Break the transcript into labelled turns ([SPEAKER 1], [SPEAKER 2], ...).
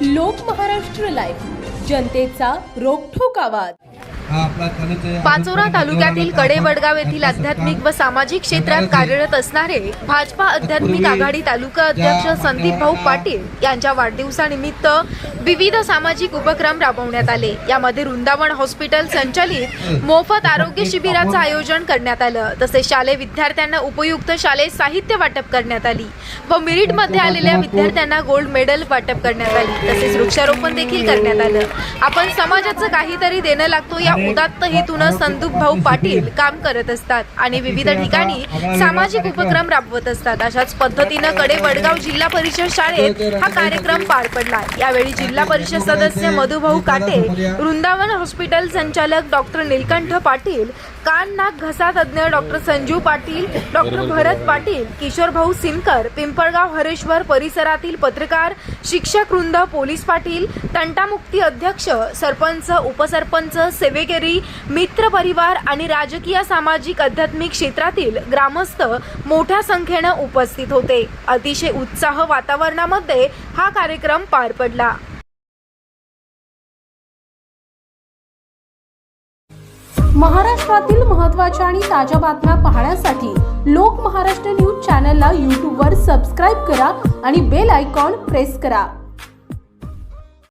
[SPEAKER 1] लोक महाराष्ट्र लाईव्ह जनतेचा रोखोक आवाज.
[SPEAKER 2] पाचोरा तालुक्यातील कडेवडगाव येथील आध्यात्मिक व सामाजिक क्षेत्रात कार्यरत असणारे भाजपा आध्यात्मिक आघाडी तालुका अध्यक्ष संदीप भाऊ पाटील यांच्या वाढदिवसानिमित्त विविध सामाजिक उपक्रम राबवण्यात आले. यामध्ये वृंदावन हॉस्पिटल संचालित मोफत आरोग्य शिबिराचं आयोजन करण्यात आलं. तसेच शालेय विद्यार्थ्यांना उपयुक्त शालेय साहित्य वाटप करण्यात आली व मेरिटमध्ये आलेल्या विद्यार्थ्यांना गोल्ड मेडल वाटप करण्यात आली. तसेच वृक्षारोपण देखील करण्यात आलं. आपण समाजाचं काहीतरी देणं लागतो या उदात्त हेतून संदूप भाऊ पाटील काम करत असतात आणि विविध ठिकाणी सामाजिक उपक्रम राबवत असतात. अशाच पद्धतीनं कडे वडगाव जिल्हा परिषद शाळेत हा कार्यक्रम पार पडला. यावेळी जिल्हा परिषद सदस्य मधुभाऊ काटे वृंदावन हॉस्पिटल संचालक डॉक्टर निलकंठ पाटील कान नाक घसा तज्ज्ञ डॉक्टर संजू पाटील डॉक्टर भरत पाटील किशोर भाऊ सिनकर पिंपळगाव हरेश्वर परिसरातील पत्रकार शिक्षक वृंद पोलीस पाटील तंटामुक्ती अध्यक्ष सरपंच उपसरपंच सेवेकरी मित्र परिवार आणि राजकीय सामाजिक आध्यात्मिक क्षेत्रातील ग्रामस्थ मोठ्या संख्येनं उपस्थित होते. अतिशय उत्साह वातावरणामध्ये हा कार्यक्रम पार पडला.
[SPEAKER 1] महाराष्ट्रातील महत्त्वाच्या आणि ताज्या बातम्या पाहण्यासाठी लोक महाराष्ट्र न्यूज चॅनलला यूट्यूबवर सबस्क्राईब करा आणि बेल आयकॉन प्रेस करा.